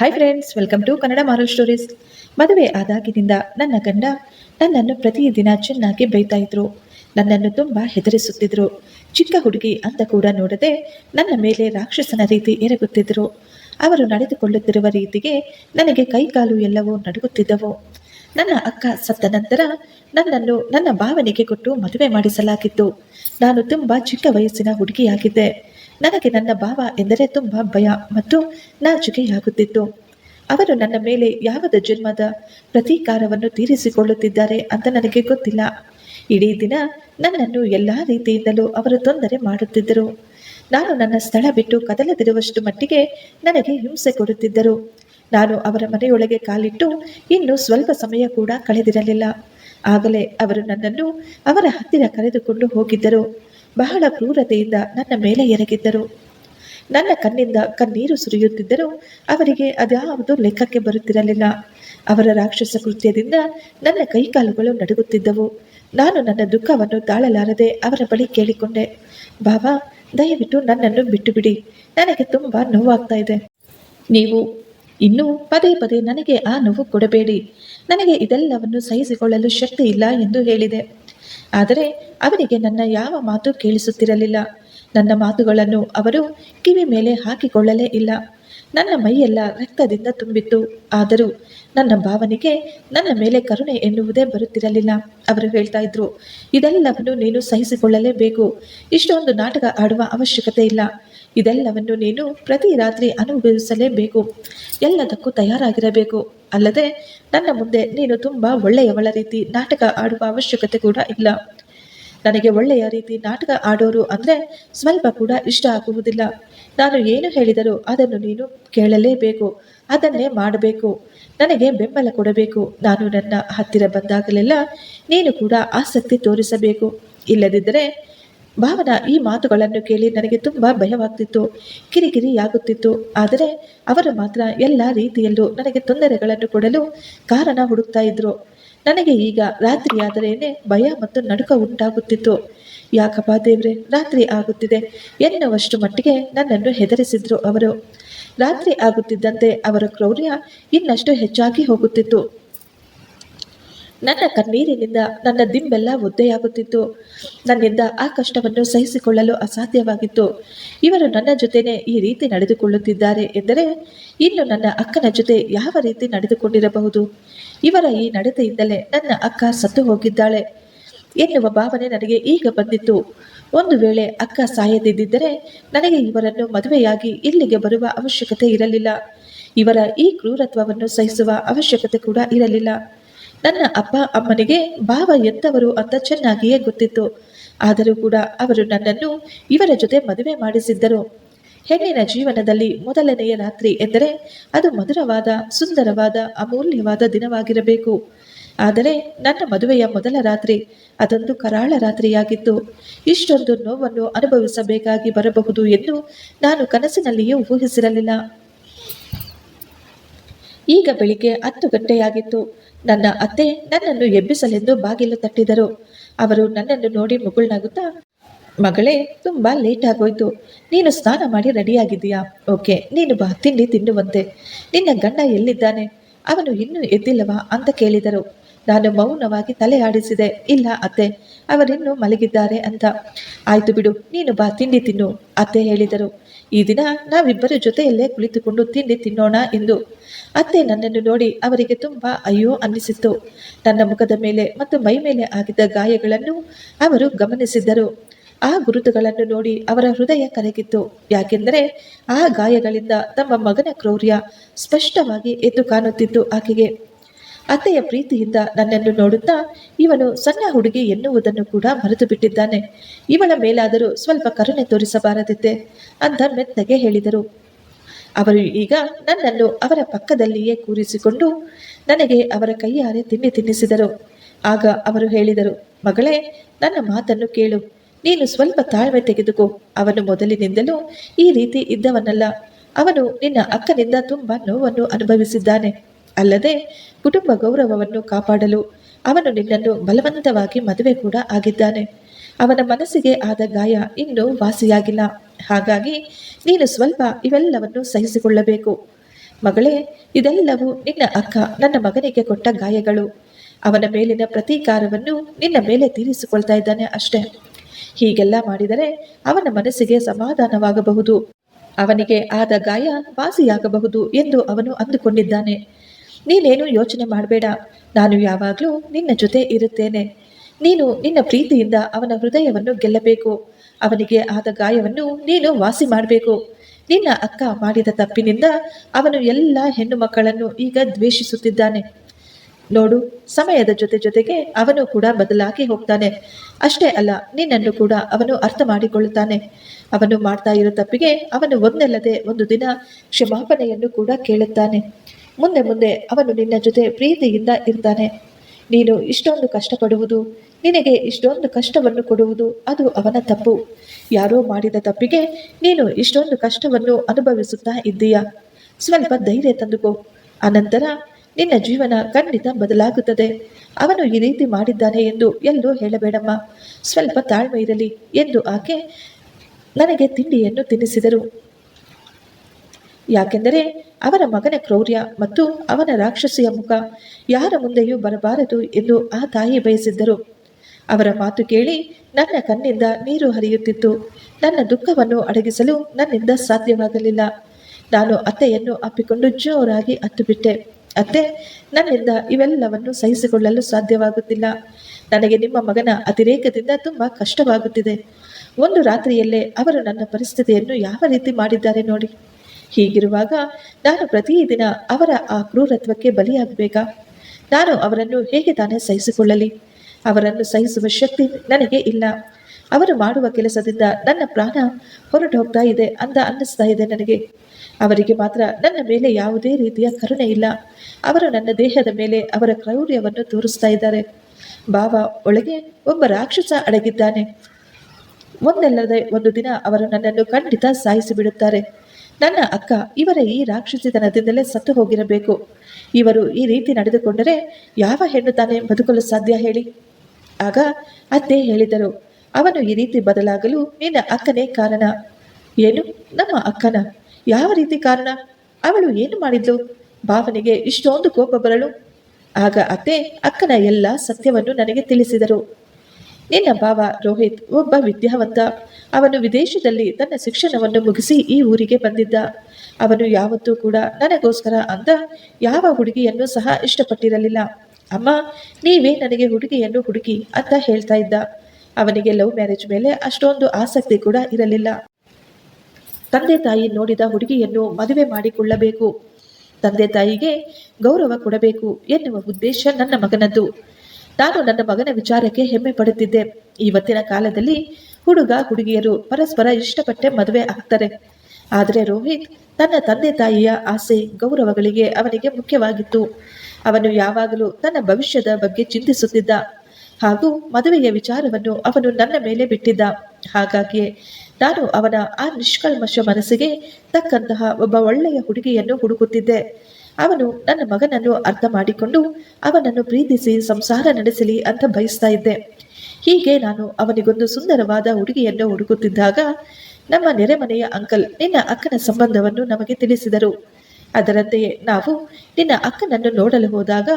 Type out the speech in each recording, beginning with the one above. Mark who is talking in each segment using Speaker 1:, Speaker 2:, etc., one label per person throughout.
Speaker 1: Hi friends welcome to Kannada moral stories ಮದುವೆ ಆದಾಗಿನಿಂದ ನನ್ನ ಗಂಡ ನನ್ನನ್ನು ಪ್ರತಿದಿನ ಚೆನ್ನಾಗಿ ಬೈತಾ ಇದ್ರು. ನನ್ನನ್ನು ತುಂಬ ಹೆದರಿಸುತ್ತಿದ್ರು. ಚಿಕ್ಕ ಹುಡುಗಿ ಅಂತ ಕೂಡ ನೋಡದೆ ನನ್ನ ಮೇಲೆ ರಾಕ್ಷಸನ ರೀತಿ ಎರಗುತ್ತಿದ್ರು. ಅವರು ನಡೆದುಕೊಳ್ಳುತ್ತಿರುವ ರೀತಿಗೆ ನನಗೆ ಕೈಕಾಲು ಎಲ್ಲವೂ ನಡುಗುತ್ತಿದ್ದವು. ನನ್ನ ಅಕ್ಕ ಸತ್ತ ನಂತರ ನನ್ನನ್ನು ನನ್ನ ಭಾವನೆಗೆ ಕೊಟ್ಟು ಮದುವೆ ಮಾಡಿಸಲಾಗಿತ್ತು. ನಾನು ತುಂಬ ಚಿಕ್ಕ ವಯಸ್ಸಿನ ಹುಡುಗಿಯಾಗಿದ್ದೆ. ನನಗೆ ನನ್ನ ಭಾವ ಎಂದರೆ ತುಂಬ ಭಯ ಮತ್ತು ನಾಚಿಕೆಯಾಗುತ್ತಿತ್ತು ಅವರು ನನ್ನ ಮೇಲೆ ಯಾವದ ಜನ್ಮದ ಪ್ರತೀಕಾರವನ್ನು ತೀರಿಸಿಕೊಳ್ಳುತ್ತಿದ್ದಾರೆ ಅಂತ ನನಗೆ ಗೊತ್ತಿಲ್ಲ. ಇಡೀ ದಿನ ನನ್ನನ್ನು ಎಲ್ಲ ರೀತಿಯಿಂದಲೂ ಅವರು ತೊಂದರೆ ಮಾಡುತ್ತಿದ್ದರು. ನಾನು ನನ್ನ ಸ್ಥಳ ಬಿಟ್ಟು ಕದಲದಿರುವಷ್ಟು ಮಟ್ಟಿಗೆ ನನಗೆ ಹಿಂಸೆ ಕೊಡುತ್ತಿದ್ದರು. ನಾನು ಅವರ ಮನೆಯೊಳಗೆ ಕಾಲಿಟ್ಟು ಇನ್ನು ಸ್ವಲ್ಪ ಸಮಯ ಕೂಡ ಕಳೆದಿರಲಿಲ್ಲ. ಆಗಲೇ ಅವರು ನನ್ನನ್ನು ಅವರ ಹತ್ತಿರ ಕರೆದುಕೊಂಡು ಹೋಗಿದ್ದರು. ಬಹಳ ಕ್ರೂರತೆಯಿಂದ ನನ್ನ ಮೇಲೆ ಎರಗಿದ್ದರು. ನನ್ನ ಕಣ್ಣಿಂದ ಕಣ್ಣೀರು ಸುರಿಯುತ್ತಿದ್ದರೂ ಅವರಿಗೆ ಅದ್ಯಾವುದು ಲೆಕ್ಕಕ್ಕೆ ಬರುತ್ತಿರಲಿಲ್ಲ. ಅವರ ರಾಕ್ಷಸ ಕೃತ್ಯದಿಂದ ನನ್ನ ಕೈಕಾಲುಗಳು ನಡುಗುತ್ತಿದ್ದವು. ನಾನು ನನ್ನ ದುಃಖವನ್ನು ತಾಳಲಾರದೆ ಅವರ ಬಳಿ ಕೇಳಿಕೊಂಡೆ. ಬಾಬಾ, ದಯವಿಟ್ಟು ನನ್ನನ್ನು ಬಿಟ್ಟು ಬಿಡಿ ನನಗೆ ತುಂಬ ನೋವಾಗ್ತಾ ಇದೆ. ನೀವು ಇನ್ನೂ ಪದೇ ಪದೇ ನನಗೆ ಆ ನೋವು ಕೊಡಬೇಡಿ. ನನಗೆ ಇದೆಲ್ಲವನ್ನು ಸಹಿಸಿಕೊಳ್ಳಲು ಶಕ್ತಿ ಇಲ್ಲ ಎಂದು ಹೇಳಿದೆ. ಆದರೆ ಅವರಿಗೆ ನನ್ನ ಯಾವ ಮಾತು ಕೇಳಿಸುತ್ತಿರಲಿಲ್ಲ. ನನ್ನ ಮಾತುಗಳನ್ನು ಅವರು ಕಿವಿ ಮೇಲೆ ಹಾಕಿಕೊಳ್ಳಲೇ ಇಲ್ಲ. ನನ್ನ ಮೈಯೆಲ್ಲ ರಕ್ತದಿಂದ ತುಂಬಿತ್ತು. ಆದರೂ ನನ್ನ ಭಾವನೆಗೆ ನನ್ನ ಮೇಲೆ ಕರುಣೆ ಎನ್ನುವುದೇ ಬರುತ್ತಿರಲಿಲ್ಲ. ಅವರು ಹೇಳ್ತಾ ಇದ್ರು, ಇದೆಲ್ಲವನ್ನು ನೀನು ಸಹಿಸಿಕೊಳ್ಳಲೇಬೇಕು. ಇಷ್ಟೊಂದು ನಾಟಕ ಆಡುವ ಅವಶ್ಯಕತೆ ಇಲ್ಲ. ಇದೆಲ್ಲವನ್ನು ನೀನು ಪ್ರತಿ ರಾತ್ರಿ ಅನುಭವಿಸಲೇಬೇಕು. ಎಲ್ಲದಕ್ಕೂ ತಯಾರಾಗಿರಬೇಕು. ಅಲ್ಲದೆ ನನ್ನ ಮುಂದೆ ನೀನು ತುಂಬ ಒಳ್ಳೆಯವಳ ರೀತಿ ನಾಟಕ ಆಡುವ ಅವಶ್ಯಕತೆ ಕೂಡ ಇಲ್ಲ. ನನಗೆ ಒಳ್ಳೆಯ ರೀತಿ ನಾಟಕ ಆಡೋರು ಅಂದರೆ ಸ್ವಲ್ಪ ಕೂಡ ಇಷ್ಟ ಆಗುವುದಿಲ್ಲ. ನಾನು ಏನು ಹೇಳಿದರೂ ಅದನ್ನು ನೀನು ಕೇಳಲೇಬೇಕು. ಅದನ್ನೇ ಮಾಡಬೇಕು. ನನಗೆ ಬೆಂಬಲ ಕೊಡಬೇಕು. ನಾನು ನನ್ನ ಹತ್ತಿರ ಬಂದಾಗಲೆಲ್ಲ ನೀನು ಕೂಡ ಆಸಕ್ತಿ ತೋರಿಸಬೇಕು. ಇಲ್ಲದಿದ್ದರೆ ಭಾವನ ಈ ಮಾತುಗಳನ್ನು ಕೇಳಿ ನನಗೆ ತುಂಬ ಭಯವಾಗ್ತಿತ್ತು. ಕಿರಿಕಿರಿಯಾಗುತ್ತಿತ್ತು. ಆದರೆ ಅವರು ಮಾತ್ರ ಎಲ್ಲ ರೀತಿಯಲ್ಲೂ ನನಗೆ ತೊಂದರೆಗಳನ್ನು ಕೊಡಲು ಕಾರಣ ಹುಡುಕ್ತಾ ಇದ್ರು. ನನಗೆ ಈಗ ರಾತ್ರಿಯಾದರೇನೆ ಭಯ ಮತ್ತು ನಡುಕ ಉಂಟಾಗುತ್ತಿತ್ತು. ಯಾಕಪ್ಪ ದೇವ್ರೆ, ರಾತ್ರಿ ಆಗುತ್ತಿದೆ. ಎನ್ನುವಷ್ಟು ಮಟ್ಟಿಗೆ ನನ್ನನ್ನು ಹೆದರಿಸಿದ್ರು ಅವರು. ರಾತ್ರಿ ಆಗುತ್ತಿದ್ದಂತೆ ಅವರ ಕ್ರೌರ್ಯ ಇನ್ನಷ್ಟು ಹೆಚ್ಚಾಗಿ ಹೋಗುತ್ತಿತ್ತು. ನನ್ನ ಕಣ್ಣೀರಿನಿಂದ ನನ್ನ ದಿಂಬೆಲ್ಲ ಒದ್ದೆಯಾಗುತ್ತಿತ್ತು. ನನ್ನಿಂದ ಆ ಕಷ್ಟವನ್ನು ಸಹಿಸಿಕೊಳ್ಳಲು ಅಸಾಧ್ಯವಾಗಿತ್ತು. ಇವರು ನನ್ನ ಜೊತೆನೆ ಈ ರೀತಿ ನಡೆದುಕೊಳ್ಳುತ್ತಿದ್ದಾರೆ ಎಂದರೆ ಇನ್ನು ನನ್ನ ಅಕ್ಕನ ಜೊತೆ ಯಾವ ರೀತಿ ನಡೆದುಕೊಂಡಿರಬಹುದು? ಇವರ ಈ ನಡತೆಯಿಂದಲೇ ನನ್ನ ಅಕ್ಕ ಸತ್ತು ಹೋಗಿದ್ದಾಳೆ. ಎನ್ನುವ ಭಾವನೆ ನನಗೆ ಈಗ ಬಂದಿತ್ತು. ಒಂದು ವೇಳೆ ಅಕ್ಕ ಸಾಯದಿದ್ದರೆ ನನಗೆ ಇವರನ್ನು ಮದುವೆಯಾಗಿ ಇಲ್ಲಿಗೆ ಬರುವ ಅವಶ್ಯಕತೆ ಇರಲಿಲ್ಲ. ಇವರ ಈ ಕ್ರೂರತ್ವವನ್ನು ಸಹಿಸುವ ಅವಶ್ಯಕತೆ ಕೂಡ ಇರಲಿಲ್ಲ. ನನ್ನ ಅಪ್ಪ ಅಮ್ಮನಿಗೆ ಭಾವ ಎತ್ತವರು ಅಂತ ಚೆನ್ನಾಗಿಯೇ ಗೊತ್ತಿತ್ತು. ಆದರೂ ಕೂಡ ಅವರು ನನ್ನನ್ನು ಇವರ ಜೊತೆ ಮದುವೆ ಮಾಡಿಸಿದ್ದರು. ಹೆಣ್ಣಿನ ಜೀವನದಲ್ಲಿ ಮೊದಲನೆಯ ರಾತ್ರಿ ಎಂದರೆ ಅದು ಮಧುರವಾದ, ಸುಂದರವಾದ, ಅಮೂಲ್ಯವಾದ ದಿನವಾಗಿರಬೇಕು. ಆದರೆ ನನ್ನ ಮದುವೆಯ ಮೊದಲ ರಾತ್ರಿ ಅದೊಂದು ಕರಾಳ ರಾತ್ರಿಯಾಗಿತ್ತು. ಇಷ್ಟೊಂದು ನೋವನ್ನು ಅನುಭವಿಸಬೇಕಾಗಿ ಬರಬಹುದು ಎಂದು ನಾನು ಕನಸಿನಲ್ಲಿಯೂ ಊಹಿಸಿರಲಿಲ್ಲ. ಈಗ ಬೆಳಿಗ್ಗೆ ಹತ್ತು ಗಂಟೆಯಾಗಿತ್ತು. ನನ್ನ ಅತ್ತೆ ನನ್ನನ್ನು ಎಬ್ಬಿಸಲೆಂದು ಬಾಗಿಲು ತಟ್ಟಿದರು. ಅವರು ನನ್ನನ್ನು ನೋಡಿ ಮುಗುಳ್ನಾಗುತ್ತಾ, ಮಗಳೇ, ತುಂಬ ಲೇಟ್ ಆಗೋಯ್ತು. ನೀನು ಸ್ನಾನ ಮಾಡಿ ರೆಡಿಯಾಗಿದ್ದೀಯಾ? ಓಕೆ, ನೀನು ಬಾ ತಿಂಡಿ ತಿನ್ನುವಂತೆ. ನಿನ್ನ ಗಂಡ ಎಲ್ಲಿದ್ದಾನೆ? ಅವನು ಇನ್ನೂ ಎದ್ದಿಲ್ಲವಾ? ಅಂತ ಕೇಳಿದರು. ನಾನು ಮೌನವಾಗಿ ತಲೆ ಆಡಿಸಿದೆ. ಇಲ್ಲ, ಅತ್ತೆ, ಅವರಿನ್ನೂ ಮಲಗಿದ್ದಾರೆ ಅಂತ. ಆಯ್ತು ಬಿಡು, ನೀನು ಬಾ ತಿಂಡಿ ತಿನ್ನು ಅತ್ತೆ ಹೇಳಿದರು. ಈ ದಿನ ನಾವಿಬ್ಬರ ಜೊತೆಯಲ್ಲೇ ಕುಳಿತುಕೊಂಡು ತಿಂಡಿ ತಿನ್ನೋಣ ಎಂದು. ಅತ್ತೆ ನನ್ನನ್ನು ನೋಡಿ ಅವರಿಗೆ ತುಂಬ ಅಯ್ಯೋ ಅನ್ನಿಸಿತ್ತು. ನನ್ನ ಮುಖದ ಮೇಲೆ ಮತ್ತು ಮೈ ಮೇಲೆ ಆಗಿದ್ದ ಗಾಯಗಳನ್ನು ಅವರು ಗಮನಿಸಿದ್ದರು. ಆ ಗುರುತುಗಳನ್ನು ನೋಡಿ ಅವರ ಹೃದಯ ಕರಗಿತ್ತು. ಯಾಕೆಂದರೆ ಆ ಗಾಯಗಳಿಂದ ತಮ್ಮ ಮಗನ ಕ್ರೌರ್ಯ ಸ್ಪಷ್ಟವಾಗಿ ಎದ್ದು ಕಾಣುತ್ತಿತ್ತು ಆಕೆಗೆ. ಅತ್ತೆಯ ಪ್ರೀತಿಯಿಂದ ನನ್ನನ್ನು ನೋಡುತ್ತಾ ಇವನು ಸಣ್ಣ ಹುಡುಗಿ ಎನ್ನುವುದನ್ನು ಕೂಡ ಮರೆತು ಬಿಟ್ಟಿದ್ದಾನೆ ಇವಳ ಮೇಲಾದರೂ ಸ್ವಲ್ಪ ಕರುಣೆ ತೋರಿಸಬಾರದಿತ್ತೆ ಅಂತ ಮೆತ್ತಗೆ ಹೇಳಿದರು. ಅವರು ಈಗ ನನ್ನನ್ನು ಅವರ ಪಕ್ಕದಲ್ಲಿಯೇ ಕೂರಿಸಿಕೊಂಡು ನನಗೆ ಅವರ ಕೈಯಾರೆ ತಿಂಡಿ ತಿನ್ನಿಸಿದರು. ಆಗ ಅವರು ಹೇಳಿದರು, ಮಗಳೇ, ನನ್ನ ಮಾತನ್ನು ಕೇಳು. ನೀನು ಸ್ವಲ್ಪ ತಾಳ್ಮೆ ತೆಗೆದುಕೋ. ಅವನು ಮೊದಲಿನಿಂದಲೂ ಈ ರೀತಿ ಇದ್ದವನಲ್ಲ. ಅವನು ನಿನ್ನ ಅಕ್ಕನಿಂದ ತುಂಬ ನೋವನ್ನು ಅನುಭವಿಸಿದ್ದಾನೆ. ಅಲ್ಲದೆ ಕುಟುಂಬ ಗೌರವವನ್ನು ಕಾಪಾಡಲು ಅವನು ನಿನ್ನನ್ನು ಬಲವಂತವಾಗಿ ಮದುವೆ ಕೂಡ ಆಗಿದ್ದಾನೆ. ಅವನ ಮನಸ್ಸಿಗೆ ಆದ ಗಾಯ ಇನ್ನೂ ವಾಸಿಯಾಗಿಲ್ಲ. ಹಾಗಾಗಿ ನೀನು ಸ್ವಲ್ಪ ಇವೆಲ್ಲವನ್ನು ಸಹಿಸಿಕೊಳ್ಳಬೇಕು. ಮಗಳೇ, ಇದೆಲ್ಲವೂ ನಿನ್ನ ಅಕ್ಕ, ನನ್ನ ಮಗನಿಗೆ ಕೊಟ್ಟ ಗಾಯಗಳು. ಅವನ ಮೇಲಿನ ಪ್ರತೀಕಾರವನ್ನು ನಿನ್ನ ಮೇಲೆ ತೀರಿಸಿಕೊಳ್ತಾ ಇದ್ದಾನೆ ಅಷ್ಟೇ. ಹೀಗೆಲ್ಲ ಮಾಡಿದರೆ ಅವನ ಮನಸ್ಸಿಗೆ ಸಮಾಧಾನವಾಗಬಹುದು. ಅವನಿಗೆ ಆದ ಗಾಯ ವಾಸಿಯಾಗಬಹುದು ಎಂದು ಅವನು ಅಂದುಕೊಂಡಿದ್ದಾನೆ. ನೀನೇನು ಯೋಚನೆ ಮಾಡಬೇಡ. ನಾನು ಯಾವಾಗಲೂ ನಿನ್ನ ಜೊತೆ ಇರುತ್ತೇನೆ. ನೀನು ನಿನ್ನ ಪ್ರೀತಿಯಿಂದ ಅವನ ಹೃದಯವನ್ನು ಗೆಲ್ಲಬೇಕು. ಅವನಿಗೆ ಆದ ಗಾಯವನ್ನು ನೀನು ವಾಸಿ ಮಾಡಬೇಕು. ನಿನ್ನ ಅಕ್ಕ ಮಾಡಿದ ತಪ್ಪಿನಿಂದ ಅವನು ಎಲ್ಲ ಹೆಣ್ಣು ಮಕ್ಕಳನ್ನು ಈಗ ದ್ವೇಷಿಸುತ್ತಿದ್ದಾನೆ. ನೋಡು, ಸಮಯದ ಜೊತೆ ಜೊತೆಗೆ ಅವನು ಕೂಡ ಬದಲಾಗಿ ಹೋಗ್ತಾನೆ. ಅಷ್ಟೇ ಅಲ್ಲ, ನಿನ್ನನ್ನು ಕೂಡ ಅವನು ಅರ್ಥ ಮಾಡಿಕೊಳ್ಳುತ್ತಾನೆ. ಅವನು ಮಾಡ್ತಾ ಇರೋ ತಪ್ಪಿಗೆ ಅವನು ಒಂದಲ್ಲದೆ ಒಂದು ದಿನ ಕ್ಷಮಾಪಣೆಯನ್ನು ಕೂಡ ಕೇಳುತ್ತಾನೆ. ಮುಂದೆ ಮುಂದೆ ಅವನು ನಿನ್ನ ಜೊತೆ ಪ್ರೀತಿಯಿಂದ ಇರ್ತಾನೆ. ನೀನು ಇಷ್ಟೊಂದು ಕಷ್ಟಪಡುವುದು, ನಿನಗೆ ಇಷ್ಟೊಂದು ಕಷ್ಟವನ್ನು ಕೊಡುವುದು ಅದು ಅವನ ತಪ್ಪು. ಯಾರೋ ಮಾಡಿದ ತಪ್ಪಿಗೆ ನೀನು ಇಷ್ಟೊಂದು ಕಷ್ಟವನ್ನು ಅನುಭವಿಸುತ್ತಾ ಇದ್ದೀಯಾ. ಸ್ವಲ್ಪ ಧೈರ್ಯ ತಂದುಕೋ. ಅನಂತರ ನಿನ್ನ ಜೀವನ ಖಂಡಿತ ಬದಲಾಗುತ್ತದೆ. ಅವನು ಈ ರೀತಿ ಮಾಡಿದ್ದಾನೆ ಎಂದು ಎಲ್ಲೂ ಹೇಳಬೇಡಮ್ಮ. ಸ್ವಲ್ಪ ತಾಳ್ಮೆ ಇರಲಿ ಎಂದು ಆಕೆ ನನಗೆ ತಿಂಡಿಯನ್ನು ತಿನ್ನಿಸಿದರು. ಯಾಕೆಂದರೆ ಅವರ ಮಗನ ಕ್ರೌರ್ಯ ಮತ್ತು ಅವನ ರಾಕ್ಷಸಿಯ ಮುಖ ಯಾರ ಮುಂದೆಯೂ ಬರಬಾರದು ಎಂದು ಆ ತಾಯಿ ಬಯಸಿದ್ದರು. ಅವರ ಮಾತು ಕೇಳಿ ನನ್ನ ಕಣ್ಣಿಂದ ನೀರು ಹರಿಯುತ್ತಿತ್ತು. ನನ್ನ ದುಃಖವನ್ನು ಅಡಗಿಸಲು ನನ್ನಿಂದ ಸಾಧ್ಯವಾಗಲಿಲ್ಲ. ನಾನು ಅತ್ತೆಯನ್ನು ಅಪ್ಪಿಕೊಂಡು ಜೋರಾಗಿ ಅತ್ತುಬಿಟ್ಟೆ ಅತ್ತೆ, ನನ್ನಿಂದ ಇವೆಲ್ಲವನ್ನು ಸಹಿಸಿಕೊಳ್ಳಲು ಸಾಧ್ಯವಾಗುತ್ತಿಲ್ಲ. ನನಗೆ ನಿಮ್ಮ ಮಗನ ಅತಿರೇಕದಿಂದ ತುಂಬ ಕಷ್ಟವಾಗುತ್ತಿದೆ. ಒಂದು ರಾತ್ರಿಯಲ್ಲೇ ಅವರು ನನ್ನ ಪರಿಸ್ಥಿತಿಯನ್ನು ಯಾವ ರೀತಿ ಮಾಡಿದ್ದಾರೆ ನೋಡಿ. ಹೀಗಿರುವಾಗ ನಾನು ಪ್ರತಿದಿನ ಅವರ ಆ ಕ್ರೂರತ್ವಕ್ಕೆ ಬಲಿಯಾಗಬೇಕಾ? ನಾನು ಅವರನ್ನು ಹೇಗೆ ತಾನೇ ಸಹಿಸಿಕೊಳ್ಳಲಿ? ಅವರನ್ನು ಸಹಿಸುವ ಶಕ್ತಿ ನನಗೆ ಇಲ್ಲ. ಅವರು ಮಾಡುವ ಕೆಲಸದಿಂದ ನನ್ನ ಪ್ರಾಣ ಹೊರಟು ಹೋಗ್ತಾ ಇದೆ ಅಂತ ಅನ್ನಿಸ್ತಾ ಇದೆ ನನಗೆ. ಅವರಿಗೆ ಮಾತ್ರ ನನ್ನ ಮೇಲೆ ಯಾವುದೇ ರೀತಿಯ ಕರುಣೆ ಇಲ್ಲ. ಅವರು ನನ್ನ ದೇಹದ ಮೇಲೆ ಅವರ ಕ್ರೌರ್ಯವನ್ನು ತೋರಿಸ್ತಾ ಇದ್ದಾರೆ. ಬಾವ ಒಳಗೆ ಒಬ್ಬ ರಾಕ್ಷಸ ಅಡಗಿದ್ದಾನೆ. ಒಂದಲ್ಲದೆ ಒಂದು ದಿನ ಅವರು ನನ್ನನ್ನು ಖಂಡಿತ ಸಾಯಿಸಿ ಬಿಡುತ್ತಾರೆ ನನ್ನ ಅಕ್ಕ, ಇವರ ಈ ರಾಕ್ಷಸಿತನದಿಂದಲೇ ಸತ್ತು ಹೋಗಿರಬೇಕು. ಇವರು ಈ ರೀತಿ ನಡೆದುಕೊಂಡರೆ ಯಾವ ಹೆಣ್ಣು ತಾನೇ ಬದುಕಲು ಸಾಧ್ಯ ಹೇಳಿ? ಆಗ ಅತ್ತೆ ಹೇಳಿದರು, ಅವನು ಈ ರೀತಿ ಬದಲಾಗಲು ನಿನ್ನ ಅಕ್ಕನೇ ಕಾರಣ. ಏನು? ನಮ್ಮ ಅಕ್ಕನ? ಯಾವ ರೀತಿ ಕಾರಣ? ಅವಳು ಏನು ಮಾಡಿದ್ಲು? ಭಾವನೆಗೆ ಇಷ್ಟೊಂದು ಕೋಪ ಬರಲು? ಆಗ ಅತ್ತೆ ಅಕ್ಕನ ಎಲ್ಲ ಸತ್ಯವನ್ನು ನನಗೆ ತಿಳಿಸಿದರು. ನಿನ್ನ ಭಾವ ರೋಹಿತ್, ಒಬ್ಬ ವಿದ್ಯಾವಂತ. ಅವನು ವಿದೇಶದಲ್ಲಿ ತನ್ನ ಶಿಕ್ಷಣವನ್ನು ಮುಗಿಸಿ ಈ ಊರಿಗೆ ಬಂದಿದ್ದ. ಅವನು ಯಾವತ್ತೂ ಕೂಡ ನನಗೋಸ್ಕರ ಅಂತ ಯಾವ ಹುಡುಗಿಯನ್ನು ಸಹ ಇಷ್ಟಪಟ್ಟಿರಲಿಲ್ಲ. ಅಮ್ಮ, ನೀವೇ ನನಗೆ ಹುಡುಗಿಯನ್ನು ಹುಡುಕಿ ಅಂತ ಹೇಳ್ತಾ ಇದ್ದ. ಅವನಿಗೆ ಲವ್ ಮ್ಯಾರೇಜ್ ಮೇಲೆ ಅಷ್ಟೊಂದು ಆಸಕ್ತಿ ಕೂಡ ಇರಲಿಲ್ಲ. ತಂದೆ ತಾಯಿ ನೋಡಿದ ಹುಡುಗಿಯನ್ನು ಮದುವೆ ಮಾಡಿಕೊಳ್ಳಬೇಕು. ತಂದೆ ತಾಯಿಗೆ ಗೌರವ ಕೊಡಬೇಕು ಎನ್ನುವ ಉದ್ದೇಶ ನನ್ನ ಮಗನದ್ದು. ನಾನು ನನ್ನ ಮಗನ ವಿಚಾರಕ್ಕೆ ಹೆಮ್ಮೆ ಪಡುತ್ತಿದ್ದೆ. ಇವತ್ತಿನ ಕಾಲದಲ್ಲಿ ಹುಡುಗ ಹುಡುಗಿಯರು ಪರಸ್ಪರ ಇಷ್ಟಪಟ್ಟೆ ಮದುವೆ ಆಗ್ತಾರೆ. ಆದರೆ ರೋಹಿತ್ ತನ್ನ ತಂದೆ ತಾಯಿಯ ಆಸೆ, ಗೌರವಗಳಿಗೆ ಅವನಿಗೆ ಮುಖ್ಯವಾಗಿತ್ತು. ಅವನು ಯಾವಾಗಲೂ ತನ್ನ ಭವಿಷ್ಯದ ಬಗ್ಗೆ ಚಿಂತಿಸುತ್ತಿದ್ದ. ಹಾಗೂ ಮದುವೆಯ ವಿಚಾರವನ್ನು ಅವನು ನನ್ನ ಮೇಲೆ ಬಿಟ್ಟಿದ್ದ. ಹಾಗಾಗಿಯೇ ನಾನು ಅವನ ಆ ನಿಷ್ಕಲ್ಮಶ ಮನಸ್ಸಿಗೆ ತಕ್ಕಂತಹ ಒಬ್ಬ ಒಳ್ಳೆಯ ಹುಡುಗಿಯನ್ನು ಹುಡುಕುತ್ತಿದ್ದೆ. ಅವನು ನನ್ನ ಮಗನನ್ನು ಅರ್ಥ ಮಾಡಿಕೊಂಡು ಅವನನ್ನು ಪ್ರೀತಿಸಿ ಸಂಸಾರ ನಡೆಸಲಿ ಅಂತ ಬಯಸ್ತಾ ಇದ್ದೆ. ಹೀಗೆ ನಾನು ಅವನಿಗೊಂದು ಸುಂದರವಾದ ಹುಡುಗಿಯನ್ನು ಹುಡುಕುತ್ತಿದ್ದಾಗ ನಮ್ಮ ನೆರೆಮನೆಯ ಅಂಕಲ್ ನಿನ್ನ ಅಕ್ಕನ ಸಂಬಂಧವನ್ನು ನಮಗೆ ತಿಳಿಸಿದರು. ಅದರಂತೆಯೇ ನಾವು ನಿನ್ನ ಅಕ್ಕನನ್ನು ನೋಡಲು ಹೋದಾಗ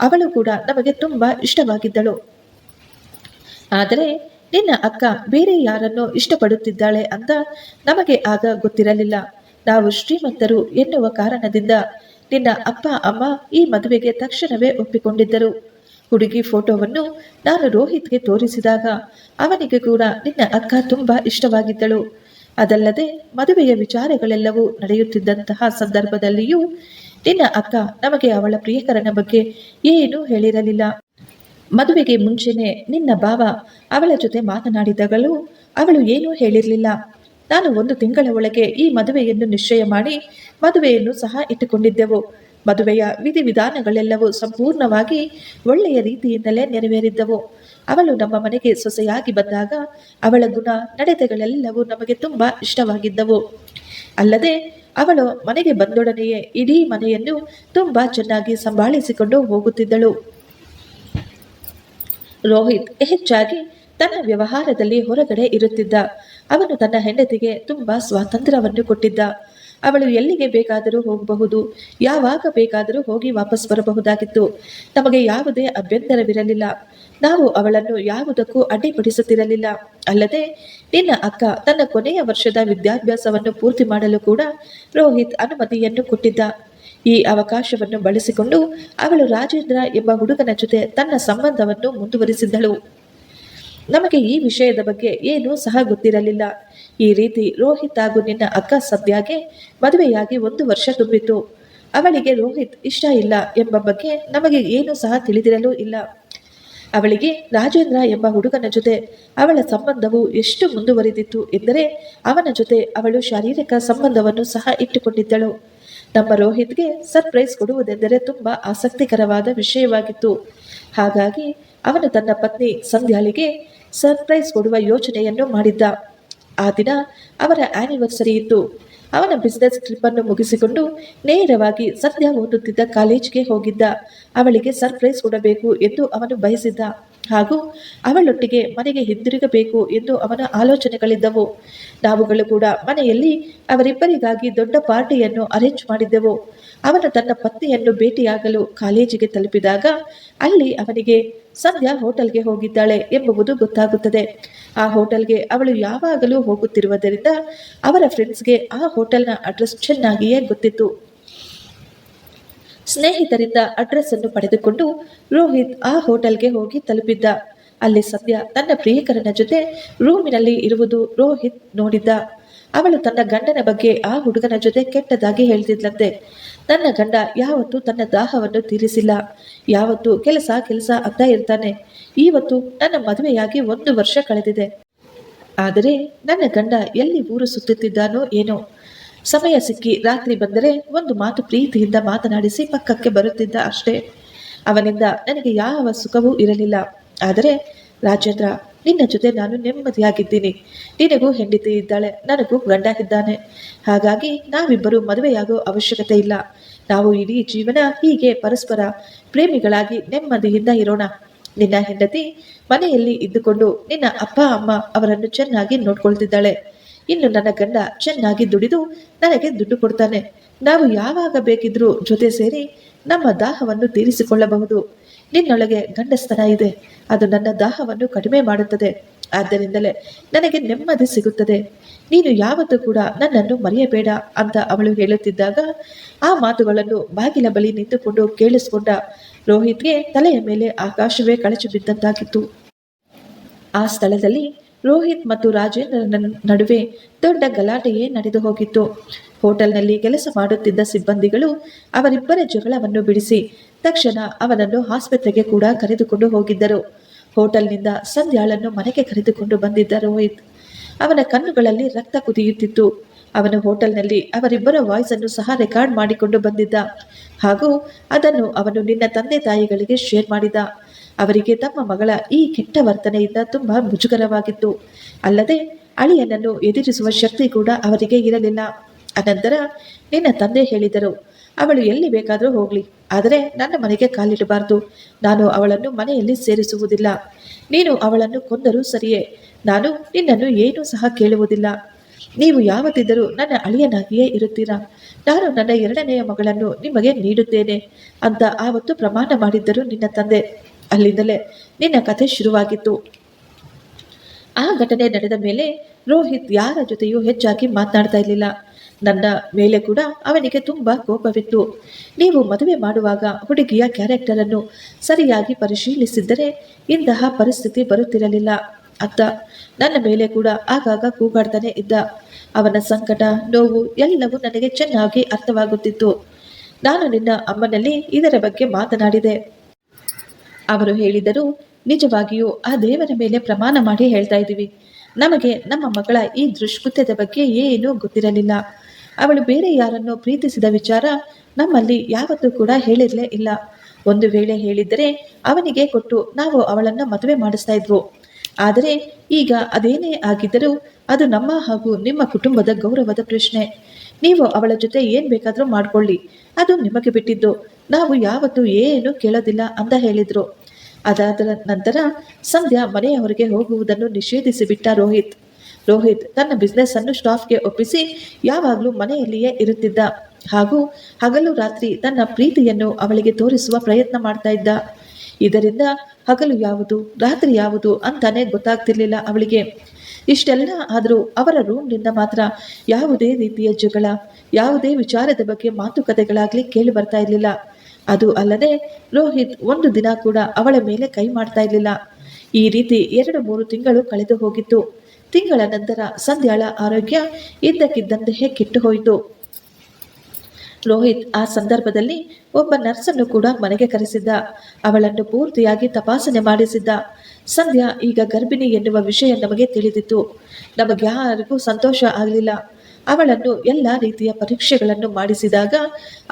Speaker 1: ಅವಳು ಕೂಡ ನಮಗೆ ತುಂಬಾ ಇಷ್ಟವಾಗಿದ್ದಳು. ಆದರೆ ನಿನ್ನ ಅಕ್ಕ ಬೇರೆ ಯಾರನ್ನೋ ಇಷ್ಟಪಡುತ್ತಿದ್ದಾಳೆ ಅಂತ ನಮಗೆ ಆಗ ಗೊತ್ತಿರಲಿಲ್ಲ. ನಾವು ಶ್ರೀಮಂತರು ಎನ್ನುವ ಕಾರಣದಿಂದ ನಿನ್ನ ಅಪ್ಪ, ಅಮ್ಮ ಈ ಮದುವೆಗೆ ತಕ್ಷಣವೇ ಒಪ್ಪಿಕೊಂಡಿದ್ದರು. ಹುಡುಗಿ ಫೋಟೋವನ್ನು ನಾನು ರೋಹಿತ್ಗೆ ತೋರಿಸಿದಾಗ ಅವನಿಗೆ ಕೂಡ ನಿನ್ನ ಅಕ್ಕ ತುಂಬಾ ಇಷ್ಟವಾಗಿದ್ದಳು. ಅದಲ್ಲದೆ ಮದುವೆಯ ವಿಚಾರಗಳೆಲ್ಲವೂ ನಡೆಯುತ್ತಿದ್ದಂತಹ ಸಂದರ್ಭದಲ್ಲಿಯೂ ನಿನ್ನ ಅಕ್ಕ ನಮಗೆ ಅವಳ ಪ್ರಿಯಕರನ ಬಗ್ಗೆ ಏನೂ ಹೇಳಿರಲಿಲ್ಲ. ಮದುವೆಗೆ ಮುಂಚೆನೆ ನಿನ್ನ ಬಾವ ಅವಳ ಜೊತೆ ಮಾತನಾಡಿದಾಗಲೂ ಅವಳು ಏನೂ ಹೇಳಿರಲಿಲ್ಲ. ನಾನು ಒಂದು ತಿಂಗಳ ಒಳಗೆ ಈ ಮದುವೆಯನ್ನು ನಿಶ್ಚಯ ಮಾಡಿ ಮದುವೆಯನ್ನು ಸಹ ಇಟ್ಟುಕೊಂಡಿದ್ದೆವು. ಮದುವೆಯ ವಿಧಿವಿಧಾನಗಳೆಲ್ಲವೂ ಸಂಪೂರ್ಣವಾಗಿ ಒಳ್ಳೆಯ ರೀತಿಯಿಂದಲೇ ನೆರವೇರಿದ್ದವು. ಅವಳು ನಮ್ಮ ಮನೆಗೆ ಸೊಸೆಯಾಗಿ ಬಂದಾಗ ಅವಳ ಗುಣ, ನಡೆತೆಗಳೆಲ್ಲವೂ ನಮಗೆ ತುಂಬ ಇಷ್ಟವಾಗಿದ್ದವು. ಅಲ್ಲದೆ ಅವಳು ಮನೆಗೆ ಬಂದೊಡನೆಯೇ ಇಡೀ ಮನೆಯನ್ನು ತುಂಬ ಚೆನ್ನಾಗಿ ಸಂಭಾಳಿಸಿಕೊಂಡು ಹೋಗುತ್ತಿದ್ದಳು. ರೋಹಿತ್ ಹೆಚ್ಚಾಗಿ ತನ್ನ ವ್ಯವಹಾರದಲ್ಲಿ ಹೊರಗಡೆ ಇರುತ್ತಿದ್ದ. ಅವನು ತನ್ನ ಹೆಂಡತಿಗೆ ತುಂಬಾ ಸ್ವಾತಂತ್ರ್ಯವನ್ನು ಕೊಟ್ಟಿದ್ದ. ಅವಳು ಎಲ್ಲಿಗೆ ಬೇಕಾದರೂ ಹೋಗಬಹುದು, ಯಾವಾಗ ಬೇಕಾದರೂ ಹೋಗಿ ವಾಪಸ್ ಬರಬಹುದಾಗಿತ್ತು. ನಮಗೆ ಯಾವುದೇ ಅಭ್ಯಂತರವಿರಲಿಲ್ಲ. ನಾವು ಅವಳನ್ನು ಯಾವುದಕ್ಕೂ ಅಡ್ಡಿಪಡಿಸುತ್ತಿರಲಿಲ್ಲ. ಅಲ್ಲದೆ, ನಿನ್ನ ಅಕ್ಕ ತನ್ನ ಕೊನೆಯ ವರ್ಷದ ವಿದ್ಯಾಭ್ಯಾಸವನ್ನು ಪೂರ್ತಿ ಮಾಡಲು ಕೂಡ ರೋಹಿತ್ ಅನುಮತಿಯನ್ನು ಕೊಟ್ಟಿದ್ದ. ಈ ಅವಕಾಶವನ್ನು ಬಳಸಿಕೊಂಡು ಅವಳು ರಾಜೇಂದ್ರ ಎಂಬ ಹುಡುಗನ ಜೊತೆ ತನ್ನ ಸಂಬಂಧವನ್ನು ಮುಂದುವರಿಸಿದ್ದಳು. ನಮಗೆ ಈ ವಿಷಯದ ಬಗ್ಗೆ ಏನೂ ಸಹ ಗೊತ್ತಿರಲಿಲ್ಲ. ಈ ರೀತಿ ರೋಹಿತ್ ಹಾಗೂ ನಿನ್ನ ಅಕ್ಕ ಸದ್ಯಾಗೆ ಮದುವೆಯಾಗಿ ಒಂದು ವರ್ಷ ತುಂಬಿತು ಅವಳಿಗೆ ರೋಹಿತ್ ಇಷ್ಟ ಇಲ್ಲ ಎಂಬ ಬಗ್ಗೆ ನಮಗೆ ಏನೂ ಸಹ ತಿಳಿದಿರಲೂ ಇಲ್ಲ. ಅವಳಿಗೆ ರಾಜೇಂದ್ರ ಎಂಬ ಹುಡುಗನ ಜೊತೆ ಅವಳ ಸಂಬಂಧವು ಎಷ್ಟು ಮುಂದುವರಿದಿತ್ತು ಎಂದರೆ ಅವನ ಜೊತೆ ಅವಳು ಶಾರೀರಿಕ ಸಂಬಂಧವನ್ನು ಸಹ ಇಟ್ಟುಕೊಂಡಿದ್ದಳು. ನಮ್ಮ ರೋಹಿತ್ಗೆ ಸರ್ಪ್ರೈಸ್ ಕೊಡುವುದೆಂದರೆ ತುಂಬಾ ಆಸಕ್ತಿಕರವಾದ ವಿಷಯವಾಗಿತ್ತು. ಹಾಗಾಗಿ ಅವನು ತನ್ನ ಪತ್ನಿ ಸಂಧ್ಯಾಳಿಗೆ ಸರ್ಪ್ರೈಸ್ ಕೊಡುವ ಯೋಚನೆಯನ್ನು ಮಾಡಿದ್ದ. ಆ ದಿನ ಅವರ ಆನಿವರ್ಸರಿ ಇತ್ತು. ಅವನ ಬಿಸ್ನೆಸ್ ಟ್ರಿಪ್ ಅನ್ನು ಮುಗಿಸಿಕೊಂಡು ನೇರವಾಗಿ ಸಂಧ್ಯಾ ಓದುತ್ತಿದ್ದ ಕಾಲೇಜ್ಗೆ ಹೋಗಿದ್ದ. ಅವಳಿಗೆ ಸರ್ಪ್ರೈಸ್ ಕೊಡಬೇಕು ಎಂದು ಅವನು ಬಯಸಿದ್ದ. ಹಾಗೂ ಅವಳೊಟ್ಟಿಗೆ ಮನೆಗೆ ಹಿಂದಿರುಗಬೇಕು ಎಂದು ಅವನ ಆಲೋಚನೆಗಳಿದ್ದವು. ನಾವುಗಳು ಕೂಡ ಮನೆಯಲ್ಲಿ ಅವರಿಬ್ಬರಿಗಾಗಿ ದೊಡ್ಡ ಪಾರ್ಟಿಯನ್ನು ಅರೇಂಜ್ ಮಾಡಿದ್ದೆವು. ಅವನು ತನ್ನ ಪತ್ನಿಯನ್ನು ಭೇಟಿಯಾಗಲು ಕಾಲೇಜಿಗೆ ತಲುಪಿದಾಗ ಅಲ್ಲಿ ಅವನಿಗೆ, ಸಂಧ್ಯಾ ಹೋಟೆಲ್ಗೆ ಹೋಗಿದ್ದಾಳೆ ಎಂಬುದು ಗೊತ್ತಾಗುತ್ತದೆ. ಆ ಹೋಟೆಲ್ಗೆ ಅವಳು ಯಾವಾಗಲೂ ಹೋಗುತ್ತಿರುವುದರಿಂದ ಅವರ ಫ್ರೆಂಡ್ಸ್ಗೆ ಆ ಹೋಟೆಲ್ನ ಅಡ್ರೆಸ್ ಚೆನ್ನಾಗಿಯೇ ಗೊತ್ತಿತ್ತು. ಸ್ನೇಹಿತರಿಂದ ಅಡ್ರೆಸ್ ಅನ್ನು ಪಡೆದುಕೊಂಡು ರೋಹಿತ್ ಆ ಹೋಟೆಲ್ಗೆ ಹೋಗಿ ತಲುಪಿದ್ದ. ಅಲ್ಲಿ ಸದ್ಯ ತನ್ನ ಪ್ರಿಯಕರನ ಜೊತೆ ರೂಮಿನಲ್ಲಿ ಇರುವುದು ರೋಹಿತ್ ನೋಡಿದ್ದ. ಅವಳು ತನ್ನ ಗಂಡನ ಬಗ್ಗೆ ಆ ಹುಡುಗನ ಜೊತೆ ಕೆಟ್ಟದಾಗಿ ಹೇಳ್ತಿದ್ಲಂತೆ. ನನ್ನ ಗಂಡ ಯಾವತ್ತೂ ತನ್ನ ದಾಹವನ್ನು ತೀರಿಸಿಲ್ಲ. ಯಾವತ್ತೂ ಕೆಲಸ ಕೆಲಸ ಅಂತ ಇರ್ತಾನೆ. ಇವತ್ತು ನನ್ನ ಮದುವೆಯಾಗಿ ಒಂದು ವರ್ಷ ಕಳೆದಿದೆ. ಆದರೆ ನನ್ನ ಗಂಡ ಎಲ್ಲಿ ಊರು ಸುತ್ತುತ್ತಿದ್ದಾನೋ ಏನೋ. ಸಮಯ ಸಿಕ್ಕಿ ರಾತ್ರಿ ಬಂದರೆ ಒಂದು ಮಾತು ಪ್ರೀತಿಯಿಂದ ಮಾತನಾಡಿಸಿ ಪಕ್ಕಕ್ಕೆ ಬರುತ್ತಿದ್ದ ಅಷ್ಟೇ. ಅವನಿಂದ ನನಗೆ ಯಾವ ಸುಖವೂ ಇರಲಿಲ್ಲ. ಆದರೆ, ರಾಜೇಂದ್ರ, ನಿನ್ನ ಜೊತೆ ನಾನು ನೆಮ್ಮದಿಯಾಗಿದ್ದೀನಿ. ನಿನಗೂ ಹೆಂಡತಿ ಇದ್ದಾಳೆ, ನನಗೂ ಗಂಡ ಇದ್ದಾನೆ. ಹಾಗಾಗಿ ನಾವಿಬ್ಬರು ಮದುವೆಯಾಗೋ ಅವಶ್ಯಕತೆ ಇಲ್ಲ. ನಾವು ಇಡೀ ಜೀವನ ಹೀಗೆ ಪರಸ್ಪರ ಪ್ರೇಮಿಗಳಾಗಿ ನೆಮ್ಮದಿಯಿಂದ ಇರೋಣ. ನಿನ್ನ ಹೆಂಡತಿ ಮನೆಯಲ್ಲಿ ಇದ್ದುಕೊಂಡು ನಿನ್ನ ಅಪ್ಪ, ಅಮ್ಮ ಅವರನ್ನು ಚೆನ್ನಾಗಿ ನೋಡ್ಕೊಳ್ತಿದ್ದಾಳೆ. ಇನ್ನು ನನ್ನ ಗಂಡ ಚೆನ್ನಾಗಿ ದುಡಿದು ನನಗೆ ದುಡ್ಡು ಕೊಡ್ತಾನೆ. ನಾವು ಯಾವಾಗ ಬೇಕಿದ್ರೂ ಜೊತೆ ಸೇರಿ ನಮ್ಮ ದಾಹವನ್ನು ತೀರಿಸಿಕೊಳ್ಳಬಹುದು. ನಿನ್ನೊಳಗೆ ಗಂಡಸ್ತನ ಇದೆ. ಅದು ನನ್ನ ದಾಹವನ್ನು ಕಡಿಮೆ ಮಾಡುತ್ತದೆ. ಆದ್ದರಿಂದಲೇ ನನಗೆ ನೆಮ್ಮದಿ ಸಿಗುತ್ತದೆ. ನೀನು ಯಾವತ್ತೂ ಕೂಡ ನನ್ನನ್ನು ಮರೆಯಬೇಡ ಅಂತ ಅವಳು ಹೇಳುತ್ತಿದ್ದಾಗ ಆ ಮಾತುಗಳನ್ನು ಬಾಗಿಲ ಬಳಿ ನಿಂತುಕೊಂಡು ಕೇಳಿಸಿಕೊಂಡ ರೋಹಿತ್ಗೆ ತಲೆಯ ಮೇಲೆ ಆಕಾಶವೇ ಕಳಚಿ ಬಿದ್ದಂತಾಗಿತ್ತು. ಆ ಸ್ಥಳದಲ್ಲಿ ರೋಹಿತ್ ಮತ್ತು ರಾಜೇಂದ್ರನ ನಡುವೆ ದೊಡ್ಡ ಗಲಾಟೆಯೇ ನಡೆದು ಹೋಗಿತ್ತು. ಹೋಟೆಲ್ನಲ್ಲಿ ಕೆಲಸ ಮಾಡುತ್ತಿದ್ದ ಸಿಬ್ಬಂದಿಗಳು ಅವರಿಬ್ಬರ ಜಗಳವನ್ನು ಬಿಡಿಸಿ ತಕ್ಷಣ ಅವನನ್ನು ಆಸ್ಪತ್ರೆಗೆ ಕೂಡ ಕರೆದುಕೊಂಡು ಹೋಗಿದ್ದರು. ಹೋಟೆಲ್ನಿಂದ ಸಂಧ್ಯಾಳನ್ನು ಮನೆಗೆ ಕರೆದುಕೊಂಡು ಬಂದಿದ್ದ ರೋಹಿತ್. ಅವನ ಕಣ್ಣುಗಳಲ್ಲಿ ರಕ್ತ ಕುದಿಯುತ್ತಿತ್ತು. ಅವನು ಹೋಟೆಲ್ನಲ್ಲಿ ಅವರಿಬ್ಬರ ವಾಯ್ಸ್ ಅನ್ನು ಸಹ ರೆಕಾರ್ಡ್ ಮಾಡಿಕೊಂಡು ಬಂದಿದ್ದ ಹಾಗೂ ಅದನ್ನು ಅವನು ನಿನ್ನ ತಂದೆ ತಾಯಿಗಳಿಗೆ ಶೇರ್ ಮಾಡಿದ. ಅವರಿಗೆ ತಮ್ಮ ಮಗಳ ಈ ಕೆಟ್ಟ ವರ್ತನೆಯಿಂದ ತುಂಬಾ ಮುಜುಗರವಾಗಿತ್ತು. ಅಲ್ಲದೆ ಅಳಿಯನನ್ನು ಎದುರಿಸುವ ಶಕ್ತಿ ಕೂಡ ಅವರಿಗೆ ಇರಲಿಲ್ಲ. ಅನಂತರ, ನಿನ್ನ ತಂದೆ ಹೇಳಿದರು, ಅವಳು ಎಲ್ಲಿ ಬೇಕಾದರೂ ಹೋಗಲಿ, ಆದರೆ ನನ್ನ ಮನೆಗೆ ಕಾಲಿಡಬಾರದು. ನಾನು ಅವಳನ್ನು ಮನೆಯಲ್ಲಿ ಸೇರಿಸುವುದಿಲ್ಲ. ನೀನು ಅವಳನ್ನು ಕೊಂದರೂ ಸರಿಯೇ. ನಾನು ನಿನ್ನನ್ನು ಏನೂ ಸಹ ಕೇಳುವುದಿಲ್ಲ. ನೀವು ಯಾವತ್ತಿದ್ದರೂ ನನ್ನ ಅಳಿಯನಾಗಿಯೇ ಇರುತ್ತೀರಾ? ನಾನು ನನ್ನ ಎರಡನೆಯ ಮಗಳನ್ನು ನಿಮಗೆ ನೀಡುತ್ತೇನೆ ಅಂತ ಆವತ್ತು ಪ್ರಮಾಣ ಮಾಡಿದ್ದರು ನಿನ್ನ ತಂದೆ. ಅಲ್ಲಿಂದಲೇ ನಿನ್ನ ಕಥೆ ಶುರುವಾಗಿತ್ತು. ಆ ಘಟನೆ ನಡೆದ ಮೇಲೆ ರೋಹಿತ್ ಯಾರ ಜೊತೆಯೂ ಹೆಚ್ಚಾಗಿ ಮಾತನಾಡ್ತಾ ಇರಲಿಲ್ಲ. ನನ್ನ ಮೇಲೆ ಕೂಡ ಅವನಿಗೆ ತುಂಬ ಕೋಪವಿತ್ತು. ನೀವು ಮದುವೆ ಮಾಡುವಾಗ ಹುಡುಗಿಯ ಕ್ಯಾರೆಕ್ಟರ್ ಅನ್ನು ಸರಿಯಾಗಿ ಪರಿಶೀಲಿಸಿದ್ದರೆ ಇಂತಹ ಪರಿಸ್ಥಿತಿ ಬರುತ್ತಿರಲಿಲ್ಲ. ಅತ್ತ ನನ್ನ ಮೇಲೆ ಕೂಡ ಆಗಾಗ ಕೂಗಾಡ್ತಾನೆ ಇದ್ದ. ಅವನ ಸಂಕಟ, ನೋವು ಎಲ್ಲವೂ ನನಗೆ ಚೆನ್ನಾಗಿ ಅರ್ಥವಾಗುತ್ತಿತ್ತು. ನಾನು ನಿನ್ನ ಅಮ್ಮನಲ್ಲಿ ಇದರ ಬಗ್ಗೆ ಮಾತನಾಡಿದೆ. ಅವರು ಹೇಳಿದರು, ನಿಜವಾಗಿಯೂ ಆ ದೇವರ ಮೇಲೆ ಪ್ರಮಾಣ ಮಾಡಿ ಹೇಳ್ತಾ ಇದ್ದೀವಿ. ನಮಗೆ ನಮ್ಮ ಮಗಳ ಈ ದುಷ್ಕೃತ್ಯದ ಬಗ್ಗೆ ಏನೂ ಗೊತ್ತಿರಲಿಲ್ಲ. ಅವಳು ಬೇರೆ ಯಾರನ್ನು ಪ್ರೀತಿಸಿದ ವಿಚಾರ ನಮ್ಮಲ್ಲಿ ಯಾವತ್ತೂ ಕೂಡ ಹೇಳಿರಲೇ ಇಲ್ಲ. ಒಂದು ವೇಳೆ ಹೇಳಿದ್ದರೆ ಅವನಿಗೆ ಕೊಟ್ಟು ನಾವು ಅವಳನ್ನು ಮದುವೆ ಮಾಡಿಸ್ತಾ ಇದ್ವು. ಆದರೆ ಈಗ ಅದೇನೇ ಆಗಿದ್ದರೂ ಅದು ನಮ್ಮ ಹಾಗೂ ನಿಮ್ಮ ಕುಟುಂಬದ ಗೌರವದ ಪ್ರಶ್ನೆ. ನೀವು ಅವಳ ಜೊತೆ ಏನ್ ಬೇಕಾದರೂ ಮಾಡ್ಕೊಳ್ಳಿ. ಅದು ನಿಮಗೆ ಬಿಟ್ಟಿದ್ದು. ನಾವು ಯಾವತ್ತೂ ಏನು ಕೇಳೋದಿಲ್ಲ ಅಂತ ಹೇಳಿದ್ರು. ಅದಾದ ನಂತರ ಸಂಧ್ಯಾ ಮನೆಯವರಿಗೆ ಹೋಗುವುದನ್ನು ನಿಷೇಧಿಸಿಬಿಟ್ಟ ರೋಹಿತ್. ರೋಹಿತ್ ತನ್ನ ಬಿಸ್ನೆಸ್ ಅನ್ನು ಸ್ಟಾಫ್ಗೆ ಒಪ್ಪಿಸಿ ಯಾವಾಗಲೂ ಮನೆಯಲ್ಲಿಯೇ ಇರುತ್ತಿದ್ದ. ಹಾಗೂ ಹಗಲು ರಾತ್ರಿ ತನ್ನ ಪ್ರೀತಿಯನ್ನು ಅವಳಿಗೆ ತೋರಿಸುವ ಪ್ರಯತ್ನ ಮಾಡ್ತಾ ಇದ್ದ. ಇದರಿಂದ ಹಗಲು ಯಾವುದು, ರಾತ್ರಿ ಯಾವುದು ಅಂತಾನೆ ಗೊತ್ತಾಗ್ತಿರ್ಲಿಲ್ಲ ಅವಳಿಗೆ. ಇಷ್ಟೆಲ್ಲ ಆದರೂ ಅವರ ರೂಮ್ನಿಂದ ಮಾತ್ರ ಯಾವುದೇ ರೀತಿಯ ಜಗಳ, ಯಾವುದೇ ವಿಚಾರದ ಬಗ್ಗೆ ಮಾತುಕತೆಗಳಾಗ್ಲಿ ಕೇಳಿ ಬರ್ತಾ ಇರಲಿಲ್ಲ. ಅದು ಅಲ್ಲದೆ ರೋಹಿತ್ ಒಂದು ದಿನ ಕೂಡ ಅವಳ ಮೇಲೆ ಕೈ ಮಾಡ್ತಾ ಇರಲಿಲ್ಲ. ಈ ರೀತಿ ಎರಡು ಮೂರು ತಿಂಗಳು ಕಳೆದು ಹೋಗಿತ್ತು. ತಿಂಗಳ ನಂತರ ಸಂಧ್ಯಾಳ ಆರೋಗ್ಯ ಇದ್ದಕ್ಕಿದ್ದಂತೆ ಕೆಟ್ಟು ಹೋಯಿತು. ರೋಹಿತ್ ಆ ಸಂದರ್ಭದಲ್ಲಿ ಒಬ್ಬ ನರ್ಸನ್ನು ಕೂಡ ಮನೆಗೆ ಕರೆಸಿದ್ದ. ಅವಳನ್ನು ಪೂರ್ತಿಯಾಗಿ ತಪಾಸಣೆ ಮಾಡಿಸಿದ್ದ. ಸಂಧ್ಯಾ ಈಗ ಗರ್ಭಿಣಿ ಎನ್ನುವ ವಿಷಯ ನಮಗೆ ತಿಳಿದಿತ್ತು. ನಮಗೆ ಯಾರಿಗೂ ಸಂತೋಷ ಆಗಲಿಲ್ಲ. ಅವಳನ್ನು ಎಲ್ಲ ರೀತಿಯ ಪರೀಕ್ಷೆಗಳನ್ನು ಮಾಡಿಸಿದಾಗ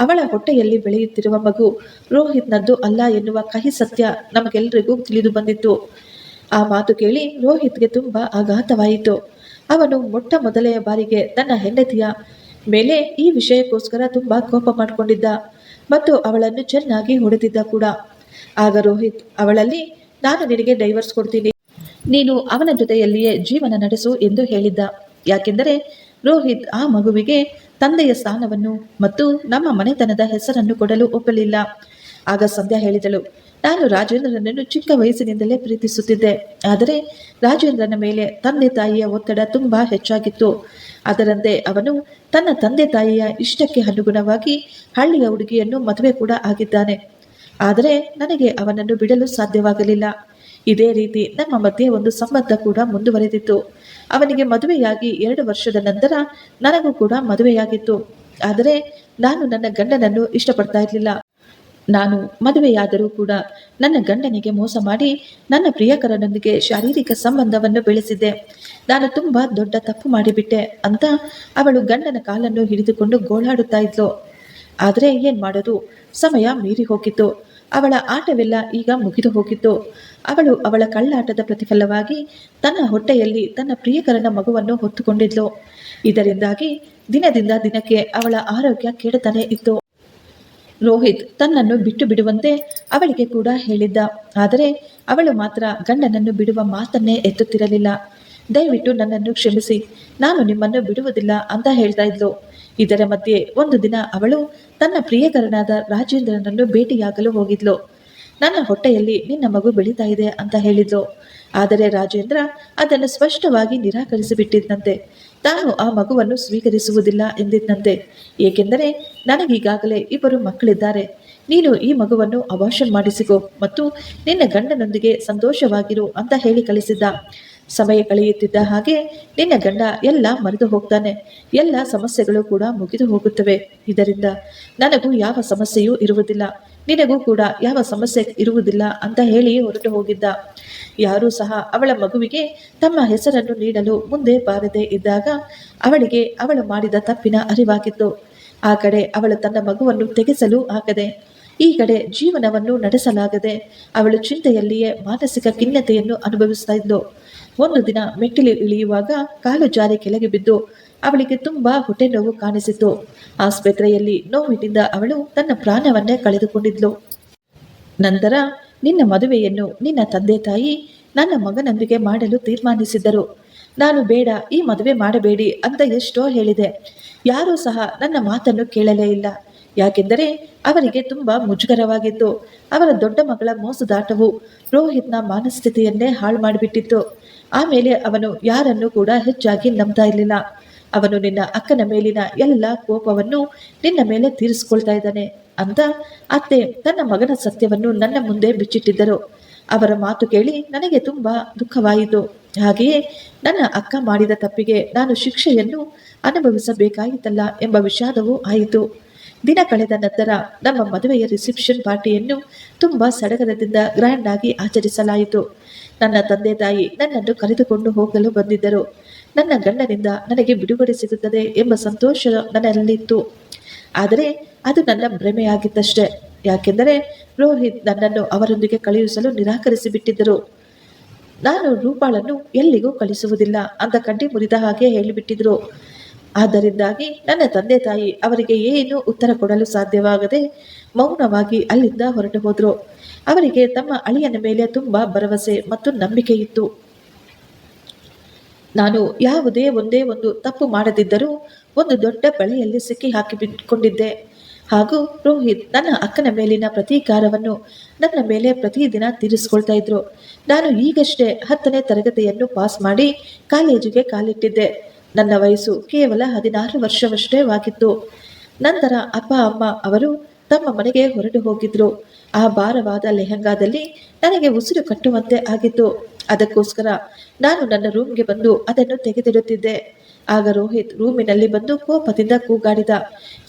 Speaker 1: ಅವಳ ಹೊಟ್ಟೆಯಲ್ಲಿ ಬೆಳೆಯುತ್ತಿರುವ ಮಗು ರೋಹಿತ್ನದ್ದು ಅಲ್ಲ ಎನ್ನುವ ಕಹಿ ಸತ್ಯ ನಮಗೆಲ್ಲರಿಗೂ ತಿಳಿದು ಬಂದಿತ್ತು. ಆ ಮಾತು ಕೇಳಿ ರೋಹಿತ್ಗೆ ತುಂಬಾ ಆಘಾತವಾಯಿತು. ಅವನು ಮೊಟ್ಟ ಮೊದಲೆಯ ಬಾರಿಗೆ ತನ್ನ ಹೆಂಡತಿಯ ಮೇಲೆ ಈ ವಿಷಯಕ್ಕೋಸ್ಕರ ತುಂಬಾ ಕೋಪ ಮಾಡಿಕೊಂಡಿದ್ದ ಮತ್ತು ಅವಳನ್ನು ಚೆನ್ನಾಗಿ ಹೊಡೆದಿದ್ದ ಕೂಡ. ಆಗ ರೋಹಿತ್, ಅವಳಲ್ಲಿ ನಾನು ನಿನಗೆ ಡೈವರ್ಸ್ ಕೊಡ್ತೀನಿ. ನೀನು ಅವನ ಜೊತೆಯಲ್ಲಿಯೇ ಜೀವನ ನಡೆಸು ಎಂದು ಹೇಳಿದ್ದ. ಯಾಕೆಂದರೆ ರೋಹಿತ್ ಆ ಮಗುವಿಗೆ ತಂದೆಯ ಸ್ಥಾನವನ್ನು ಮತ್ತು ನಮ್ಮ ಮನೆತನದ ಹೆಸರನ್ನು ಕೊಡಲು ಒಪ್ಪಲಿಲ್ಲ. ಆಗ ಸಂಧ್ಯಾ ಹೇಳಿದಳು, ನಾನು ರಾಜೇಂದ್ರನನ್ನು ಚಿಕ್ಕ ವಯಸ್ಸಿನಿಂದಲೇ ಪ್ರೀತಿಸುತ್ತಿದ್ದೆ. ಆದರೆ ರಾಜೇಂದ್ರನ ಮೇಲೆ ತಂದೆ ತಾಯಿಯ ಒತ್ತಡ ತುಂಬಾ ಹೆಚ್ಚಾಗಿತ್ತು. ಅದರಂತೆ ಅವನು ತನ್ನ ತಂದೆ ತಾಯಿಯ ಇಷ್ಟಕ್ಕೆ ಅನುಗುಣವಾಗಿ ಹಳ್ಳಿಯ ಹುಡುಗಿಯನ್ನು ಮದುವೆ ಕೂಡ ಆಗಿದ್ದಾನೆ. ಆದರೆ ನನಗೆ ಅವನನ್ನು ಬಿಡಲು ಸಾಧ್ಯವಾಗಲಿಲ್ಲ. ಇದೇ ರೀತಿ ನಮ್ಮ ಮಧ್ಯೆ ಒಂದು ಸಂಬಂಧ ಕೂಡ ಮುಂದುವರೆದಿತ್ತು. ಅವನಿಗೆ ಮದುವೆಯಾಗಿ ಎರಡು ವರ್ಷದ ನಂತರ ನನಗೂ ಕೂಡ ಮದುವೆಯಾಗಿತ್ತು. ಆದರೆ ನಾನು ನನ್ನ ಗಂಡನನ್ನು ಇಷ್ಟಪಡ್ತಾ ಇರಲಿಲ್ಲ. ನಾನು ಮದುವೆಯಾದರೂ ಕೂಡ ನನ್ನ ಗಂಡನಿಗೆ ಮೋಸ ಮಾಡಿ ನನ್ನ ಪ್ರಿಯಕರನೊಂದಿಗೆ ಶಾರೀರಿಕ ಸಂಬಂಧವನ್ನು ಬೆಳೆಸಿದ್ದೆ. ನಾನು ತುಂಬಾ ದೊಡ್ಡ ತಪ್ಪು ಮಾಡಿಬಿಟ್ಟೆ ಅಂತ ಅವಳು ಗಂಡನ ಕಾಲನ್ನು ಹಿಡಿದುಕೊಂಡು ಗೋಳಾಡುತ್ತಾ ಇದ್ಲು. ಆದರೆ ಏನ್ ಮಾಡೋದು? ಸಮಯ ಮೀರಿ ಹೋಗಿತ್ತು. ಅವಳ ಆಟವೆಲ್ಲ ಈಗ ಮುಗಿದು ಹೋಗಿತ್ತು. ಅವಳು ಅವಳ ಕಳ್ಳಾಟದ ಪ್ರತಿಫಲವಾಗಿ ತನ್ನ ಹೊಟ್ಟೆಯಲ್ಲಿ ತನ್ನ ಪ್ರಿಯಕರನ ಮಗುವನ್ನು ಹೊತ್ತುಕೊಂಡಿದ್ಲು. ಇದರಿಂದಾಗಿ ದಿನದಿಂದ ದಿನಕ್ಕೆ ಅವಳ ಆರೋಗ್ಯ ಕೆಡುತ್ತಾನೆ ಇತ್ತು. ರೋಹಿತ್ ತನ್ನನ್ನು ಬಿಟ್ಟು ಬಿಡುವಂತೆ ಅವಳಿಗೆ ಕೂಡ ಹೇಳಿದ್ದ. ಆದರೆ ಅವಳು ಮಾತ್ರ ಗಂಡನನ್ನು ಬಿಡುವ ಮಾತನ್ನೇ ಎತ್ತುತ್ತಿರಲಿಲ್ಲ. ದಯವಿಟ್ಟು ನನ್ನನ್ನು ಕ್ಷಮಿಸಿ, ನಾನು ನಿಮ್ಮನ್ನು ಬಿಡುವುದಿಲ್ಲ ಅಂತ ಹೇಳ್ತಾ ಇದ್ಲು. ಇದರ ಮಧ್ಯೆ ಒಂದು ದಿನ ಅವಳು ತನ್ನ ಪ್ರಿಯಕರನಾದ ರಾಜೇಂದ್ರನನ್ನು ಭೇಟಿಯಾಗಲು ಹೋಗಿದ್ಲು. ನನ್ನ ಹೊಟ್ಟೆಯಲ್ಲಿ ನಿನ್ನ ಮಗು ಬೆಳೀತಾ ಇದೆ ಅಂತ ಹೇಳಿದ್ರು ಆದರೆ ರಾಜೇಂದ್ರ ಅದನ್ನು ಸ್ಪಷ್ಟವಾಗಿ ನಿರಾಕರಿಸಿಬಿಟ್ಟಿದ್ದಂತೆ ತಾನು ಆ ಮಗುವನ್ನು ಸ್ವೀಕರಿಸುವುದಿಲ್ಲ ಎಂದಿದ್ದಂತೆ ಏಕೆಂದರೆ ನನಗೀಗಾಗಲೇ ಇಬ್ಬರು ಮಕ್ಕಳಿದ್ದಾರೆ. ನೀನು ಈ ಮಗುವನ್ನು ಅಭಾಷಣ ಮಾಡಿಸಿಕೊ ಮತ್ತು ನಿನ್ನ ಗಂಡನೊಂದಿಗೆ ಸಂತೋಷವಾಗಿರು ಅಂತ ಹೇಳಿ ಕಳಿಸಿದ್ದ. ಸಮಯ ಕಳೆಯುತ್ತಿದ್ದ ಹಾಗೆ ನಿನ್ನ ಗಂಡ ಎಲ್ಲ ಮರೆತು ಹೋಗ್ತಾನೆ. ಎಲ್ಲ ಸಮಸ್ಯೆಗಳು ಕೂಡ ಮುಗಿದು ಹೋಗುತ್ತವೆ. ಇದರಿಂದ ನನಗೂ ಯಾವ ಸಮಸ್ಯೆಯೂ ಇರುವುದಿಲ್ಲ. ನಿನಗೂ ಕೂಡ ಯಾವ ಸಮಸ್ಯೆ ಇರುವುದಿಲ್ಲ ಅಂತ ಹೇಳಿ ಹೊರಟು ಹೋಗಿದ್ದ. ಯಾರೂ ಸಹ ಅವಳ ಮಗುವಿಗೆ ತಮ್ಮ ಹೆಸರನ್ನು ನೀಡಲು ಮುಂದೆ ಬಾರದೆ ಇದ್ದಾಗ ಅವಳಿಗೆ ಅವಳು ಮಾಡಿದ ತಪ್ಪಿನ ಅರಿವಾಗಿತ್ತು. ಆ ಕಡೆ ಅವಳು ತನ್ನ ಮಗುವನ್ನು ತೆಗೆಸಲು ಆಗದೆ, ಈ ಕಡೆ ಜೀವನವನ್ನು ನಡೆಸಲಾಗದೆ ಅವಳು ಚಿಂತೆಯಲ್ಲಿಯೇ ಮಾನಸಿಕ ಖಿನ್ನತೆಯನ್ನು ಅನುಭವಿಸ್ತಾ ಇದ್ದು ಒಂದು ದಿನ ಮೆಟ್ಟಿಲು ಇಳಿಯುವಾಗ ಕಾಲು ಜಾರಿ ಕೆಳಗೆ ಬಿದ್ದು ಅವಳಿಗೆ ತುಂಬಾ ಹೊಟ್ಟೆ ನೋವು ಕಾಣಿಸಿತು ಆಸ್ಪತ್ರೆಯಲ್ಲಿ ನೋವಿನಿಂದ ಅವಳು ತನ್ನ ಪ್ರಾಣವನ್ನೇ ಕಳೆದುಕೊಂಡಿದ್ಲು. ನಂತರ, ನಿನ್ನ ಮದುವೆಯನ್ನು ನಿನ್ನ ತಂದೆ ತಾಯಿ ನನ್ನ ಮಗನೊಂದಿಗೆ ಮಾಡಲು ತೀರ್ಮಾನಿಸಿದ್ದರು. ನಾನು ಬೇಡ, ಈ ಮದುವೆ ಮಾಡಬೇಡಿ ಅಂತ ಎಷ್ಟೋ ಹೇಳಿದೆ. ಯಾರೂ ಸಹ ನನ್ನ ಮಾತನ್ನು ಕೇಳಲೇ ಇಲ್ಲ. ಯಾಕೆಂದರೆ, ಅವರಿಗೆ ತುಂಬಾ ಮುಜುಗರವಾಗಿತ್ತು. ಅವರ ದೊಡ್ಡ ಮಗಳ ಮೋಸದಾಟವು ರೋಹಿತ್ನ ಮಾನಸ್ಥಿತಿಯನ್ನೇ ಹಾಳು ಮಾಡಿಬಿಟ್ಟಿತ್ತು. ಆಮೇಲೆ ಅವನು ಯಾರನ್ನು ಕೂಡ ಹೆಚ್ಚಾಗಿ ನಂಬ್ತಾ ಇರಲಿಲ್ಲ. ಅವನು ನಿನ್ನ ಅಕ್ಕನ ಮೇಲಿನ ಎಲ್ಲ ಕೋಪವನ್ನು ನಿನ್ನ ಮೇಲೆ ತೀರಿಸಿಕೊಳ್ತಾ ಇದ್ದಾನೆ ಅಂತ ಅತ್ತೆ ತನ್ನ ಮಗನ ಸತ್ಯವನ್ನು ನನ್ನ ಮುಂದೆ ಬಿಚ್ಚಿಟ್ಟಿದ್ದರು. ಅವರ ಮಾತು ಕೇಳಿ ನನಗೆ ತುಂಬಾ ದುಃಖವಾಯಿತು. ಹಾಗೆಯೇ ನನ್ನ ಅಕ್ಕ ಮಾಡಿದ ತಪ್ಪಿಗೆ ನಾನು ಶಿಕ್ಷೆಯನ್ನು ಅನುಭವಿಸಬೇಕಾಯಿತಲ್ಲ ಎಂಬ ವಿಷಾದವೂ ಆಯಿತು. ದಿನ ಕಳೆದ ನಂತರ ನಮ್ಮ ಮದುವೆಯ ರಿಸೆಪ್ಷನ್ ಪಾರ್ಟಿಯನ್ನು ತುಂಬಾ ಸಡಗರದಿಂದ ಗ್ರ್ಯಾಂಡ್ ಆಗಿ ಆಚರಿಸಲಾಯಿತು. ನನ್ನ ತಂದೆ ತಾಯಿ ನನ್ನನ್ನು ಕರೆದುಕೊಂಡು ಹೋಗಲು ಬಂದಿದ್ದರು. ನನ್ನ ಗಂಡನಿಂದ ನನಗೆ ಬಿಡುಗಡೆ ಸಿಗುತ್ತದೆ ಎಂಬ ಸಂತೋಷ ನನ್ನಲ್ಲಿತ್ತು. ಆದರೆ ಅದು ನನ್ನ ಭ್ರಮೆಯಾಗಿದ್ದಷ್ಟೇ ಯಾಕೆಂದರೆ ರೋಹಿತ್ ನನ್ನನ್ನು ಅವರೊಂದಿಗೆ ಕಳುಹಿಸಲು ನಿರಾಕರಿಸಿ ಬಿಟ್ಟಿದ್ದರು ನಾನು ರೂಪಾಳನ್ನು ಎಲ್ಲಿಗೂ ಕಳಿಸುವುದಿಲ್ಲ ಅಂತ ಕಡ್ಡಿ ಮುರಿದ ಹಾಗೆ ಹೇಳಿಬಿಟ್ಟಿದ್ರು. ಆದ್ದರಿಂದಾಗಿ ನನ್ನ ತಂದೆ ತಾಯಿ ಅವರಿಗೆ ಏನು ಉತ್ತರ ಕೊಡಲು ಸಾಧ್ಯವಾಗದೆ ಮೌನವಾಗಿ ಅಲ್ಲಿಂದ ಹೊರಟು ಹೋದ್ರು. ಅವರಿಗೆ ತಮ್ಮ ಅಳಿಯನ ಮೇಲೆ ತುಂಬಾ ಭರವಸೆ ಮತ್ತು ನಂಬಿಕೆ ಇತ್ತು ನಾನು ಯಾವುದೇ ಒಂದೇ ಒಂದು ತಪ್ಪು ಮಾಡದಿದ್ದರೂ ಒಂದು ದೊಡ್ಡ ಬಳೆಯಲ್ಲಿ ಸಿಕ್ಕಿ ಹಾಕಿ ಬಿಟ್ಕೊಂಡಿದ್ದೆ ಹಾಗೂ ರೋಹಿತ್ ನನ್ನ ಅಕ್ಕನ ಮೇಲಿನ ಪ್ರತೀಕಾರವನ್ನು ನನ್ನ ಮೇಲೆ ಪ್ರತಿದಿನ ತೀರಿಸ್ಕೊಳ್ತಾ ಇದ್ರು. ನಾನು ಈಗಷ್ಟೇ ಹತ್ತನೇ ತರಗತಿಯನ್ನು ಪಾಸ್ ಮಾಡಿ ಕಾಲೇಜಿಗೆ ಕಾಲಿಟ್ಟಿದ್ದೆ. ನನ್ನ ವಯಸ್ಸು ಕೇವಲ ಹದಿನಾರು ವರ್ಷವಷ್ಟೇ ಆಗಿತ್ತು. ನಂತರ ಅಪ್ಪ, ಅಮ್ಮ ಅವರು ತಮ್ಮ ಮನೆಗೆ ಹೊರಟು ಹೋಗಿದ್ರು. ಆ ಭಾರವಾದ ಲೆಹಂಗಾದಲ್ಲಿ ನನಗೆ ಉಸಿರು ಕಟ್ಟುವಂತೆ ಆಗಿತ್ತು. ಅದಕ್ಕೋಸ್ಕರ ನಾನು ನನ್ನ ರೂಮ್ಗೆ ಬಂದು ಅದನ್ನು ತೆಗೆದಿಡುತ್ತಿದ್ದೆ. ಆಗ ರೋಹಿತ್ ರೂಮಿನಲ್ಲಿ ಬಂದು ಕೋಪದಿಂದ ಕೂಗಾಡಿದ,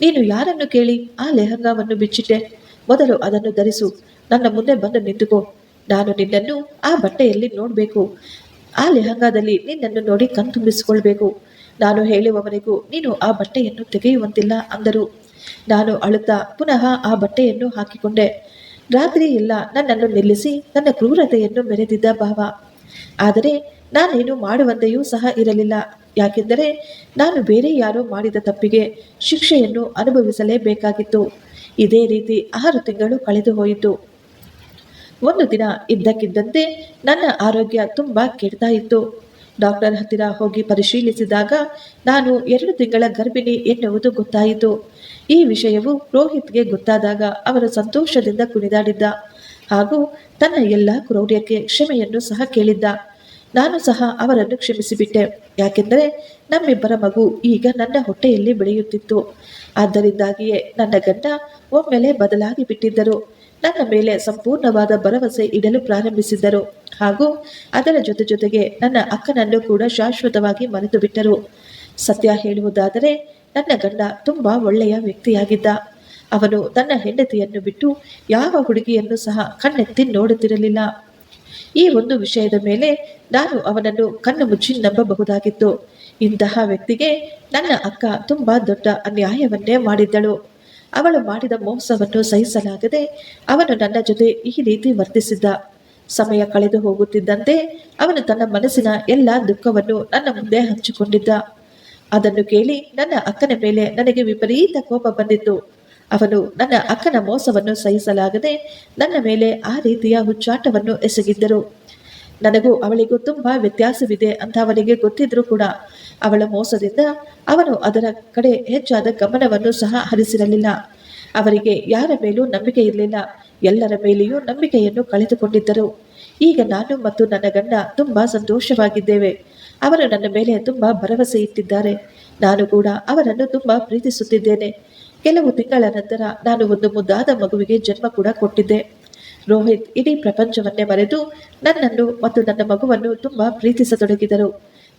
Speaker 1: ನೀನು ಯಾರನ್ನು ಕೇಳಿ ಆ ಲೆಹಂಗಾವನ್ನು ಬಿಚ್ಚಿಟ್ಟೆ? ಮೊದಲು ಅದನ್ನು ಧರಿಸು. ನನ್ನ ಮುಂದೆ ಬಂದು ನಿಂತುಕೋ. ನಾನು ನಿನ್ನನ್ನು ಆ ಬಟ್ಟೆಯಲ್ಲಿ ನೋಡಬೇಕು. ಆ ಲೆಹಂಗಾದಲ್ಲಿ ನಿನ್ನನ್ನು ನೋಡಿ ಕಣ್ತುಂಬಿಸಿಕೊಳ್ಬೇಕು. ನಾನು ಹೇಳುವವರೆಗೂ ನೀನು ಆ ಬಟ್ಟೆಯನ್ನು ತೆಗೆಯುವಂತಿಲ್ಲ ಅಂದರು. ನಾನು ಅಳುತ್ತಾ ಪುನಃ ಆ ಬಟ್ಟೆಯನ್ನು ಹಾಕಿಕೊಂಡೆ. ರಾತ್ರಿ ಎಲ್ಲ ನನ್ನನ್ನು ನಿಲ್ಲಿಸಿ ನನ್ನ ಕ್ರೂರತೆಯನ್ನು ಮೆರೆದಿದ್ದ ಭಾವ. ಆದರೆ ನಾನೇನು ಮಾಡುವಂತೆಯೂ ಸಹ ಇರಲಿಲ್ಲ. ಯಾಕೆಂದರೆ ನಾನು ಬೇರೆ ಯಾರೋ ಮಾಡಿದ ತಪ್ಪಿಗೆ ಶಿಕ್ಷೆಯನ್ನು ಅನುಭವಿಸಲೇಬೇಕಾಗಿತ್ತು. ಇದೇ ರೀತಿ ಆರು ತಿಂಗಳು ಕಳೆದು ಹೋಯಿತು. ಒಂದು ದಿನ ಇದ್ದಕ್ಕಿದ್ದಂತೆ ನನ್ನ ಆರೋಗ್ಯ ತುಂಬ ಕೆಡ್ತಾ ಇತ್ತು. ಡಾಕ್ಟರ್ ಹತ್ತಿರ ಹೋಗಿ ಪರಿಶೀಲಿಸಿದಾಗ ನಾನು ಎರಡು ತಿಂಗಳ ಗರ್ಭಿಣಿ ಎನ್ನುವುದು ಗೊತ್ತಾಯಿತು. ಈ ವಿಷಯವು ರೋಹಿತ್ಗೆ ಗೊತ್ತಾದಾಗ ಅವರು ಸಂತೋಷದಿಂದ ಕುಣಿದಾಡಿದ್ದ ಹಾಗೂ ತನ್ನ ಎಲ್ಲ ಕ್ರೌರ್ಯಕ್ಕೆ ಕ್ಷಮೆಯನ್ನು ಸಹ ಕೇಳಿದ್ದ. ನಾನು ಸಹ ಅವರನ್ನು ಕ್ಷಮಿಸಿಬಿಟ್ಟೆ, ಯಾಕೆಂದರೆ ನಮ್ಮಿಬ್ಬರ ಮಗು ಈಗ ನನ್ನ ಹೊಟ್ಟೆಯಲ್ಲಿ ಬೆಳೆಯುತ್ತಿತ್ತು. ಆದ್ದರಿಂದಾಗಿಯೇ ನನ್ನ ಗಂಡ ಒಮ್ಮೆಲೆ ಬದಲಾಗಿ ಬಿಟ್ಟಿದ್ದರು ನನ್ನ ಮೇಲೆ ಸಂಪೂರ್ಣವಾದ ಭರವಸೆ ಇಡಲು ಪ್ರಾರಂಭಿಸಿದ್ದರು. ಹಾಗೂ ಅದರ ಜೊತೆ ಜೊತೆಗೆ ನನ್ನ ಅಕ್ಕನನ್ನು ಕೂಡ ಶಾಶ್ವತವಾಗಿ ಮರೆತು ಬಿಟ್ಟರು. ಸತ್ಯ ಹೇಳುವುದಾದರೆ, ನನ್ನ ಗಂಡ ತುಂಬ ಒಳ್ಳೆಯ ವ್ಯಕ್ತಿಯಾಗಿದ್ದ. ಅವನು ತನ್ನ ಹೆಂಡತಿಯನ್ನು ಬಿಟ್ಟು ಯಾವ ಹುಡುಗಿಯನ್ನು ಸಹ ಕಣ್ಣೆತ್ತಿ ನೋಡುತ್ತಿರಲಿಲ್ಲ. ಈ ಒಂದು ವಿಷಯದ ಮೇಲೆ ನಾನು ಅವನನ್ನು ಕಣ್ಣು ಮುಚ್ಚಿ ನಂಬಬಹುದಾಗಿತ್ತು. ಇಂತಹ ವ್ಯಕ್ತಿಗೆ ನನ್ನ ಅಕ್ಕ ತುಂಬಾ ದೊಡ್ಡ ಅನ್ಯಾಯವನ್ನೇ ಮಾಡಿದ್ದಳು. ಅವಳು ಮಾಡಿದ ಮೋಸವನ್ನು ಸಹಿಸಲಾಗದೆ ಅವನು ನನ್ನ ಜೊತೆ ಈ ರೀತಿ ವರ್ತಿಸಿದ್ದ. ಸಮಯ ಕಳೆದು ಹೋಗುತ್ತಿದ್ದಂತೆ ಅವನು ತನ್ನ ಮನಸ್ಸಿನ ಎಲ್ಲ ದುಃಖವನ್ನು ನನ್ನ ಮುಂದೆ ಹಂಚಿಕೊಂಡಿದ್ದ. ಅದನ್ನು ಕೇಳಿ ನನ್ನ ಅಕ್ಕನ ಮೇಲೆ ನನಗೆ ವಿಪರೀತ ಕೋಪ ಬಂದಿತ್ತು. ಅವನು ನನ್ನ ಅಕ್ಕನ ಮೋಸವನ್ನು ಸಹಿಸಲಾಗದೆ ನನ್ನ ಮೇಲೆ ಆ ರೀತಿಯ ಹುಚ್ಚಾಟವನ್ನು ಎಸಗಿದ್ದರು. ನನಗೂ ಅವಳಿಗೂ ತುಂಬಾ ವ್ಯತ್ಯಾಸವಿದೆ ಅಂತ ಅವನಿಗೆ ಗೊತ್ತಿದ್ರೂ ಕೂಡ ಅವಳ ಮೋಸದಿಂದ ಅವನು ಅದರ ಕಡೆ ಹೆಚ್ಚಾದ ಗಮನವನ್ನು ಸಹ ಹರಿಸಿರಲಿಲ್ಲ. ಅವರಿಗೆ ಯಾರ ಮೇಲೂ ನಂಬಿಕೆ ಇರಲಿಲ್ಲ. ಎಲ್ಲರ ಮೇಲೆಯೂ ನಂಬಿಕೆಯನ್ನು ಕಳೆದುಕೊಂಡಿದ್ದರು. ಈಗ ನಾನು ಮತ್ತು ನನ್ನ ಗಂಡ ತುಂಬಾ ಸಂತೋಷವಾಗಿದ್ದೇವೆ. ಅವರು ನನ್ನ ಮೇಲೆ ತುಂಬಾ ಭರವಸೆ ಇಟ್ಟಿದ್ದಾರೆ. ನಾನು ಕೂಡ ಅವರನ್ನು ತುಂಬಾ ಪ್ರೀತಿಸುತ್ತಿದ್ದೇನೆ. ಕೆಲವು ತಿಂಗಳ ನಂತರ ನಾನು ಒಂದು ಮುದ್ದಾದ ಮಗುವಿಗೆ ಜನ್ಮ ಕೂಡ ಕೊಟ್ಟಿದ್ದೆ. ರೋಹಿತ್ ಇಡೀ ಪ್ರಪಂಚವನ್ನೇ ಮರೆತು ನನ್ನನ್ನು ಮತ್ತು ನನ್ನ ಮಗುವನ್ನು ತುಂಬಾ ಪ್ರೀತಿಸತೊಡಗಿದರು.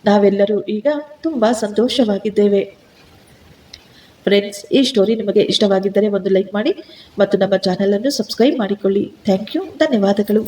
Speaker 1: ನಾವೆಲ್ಲರೂ ಈಗ ತುಂಬಾ ಸಂತೋಷವಾಗಿದ್ದೇವೆ. ಫ್ರೆಂಡ್ಸ್, ಈ ಸ್ಟೋರಿ ನಿಮಗೆ ಇಷ್ಟವಾಗಿದ್ದರೆ ಒಂದು ಲೈಕ್ ಮಾಡಿ ಮತ್ತು ನಮ್ಮ ಚಾನಲನ್ನು ಸಬ್ಸ್ಕ್ರೈಬ್ ಮಾಡಿಕೊಳ್ಳಿ. ಥ್ಯಾಂಕ್ ಯು, ಧನ್ಯವಾದಗಳು.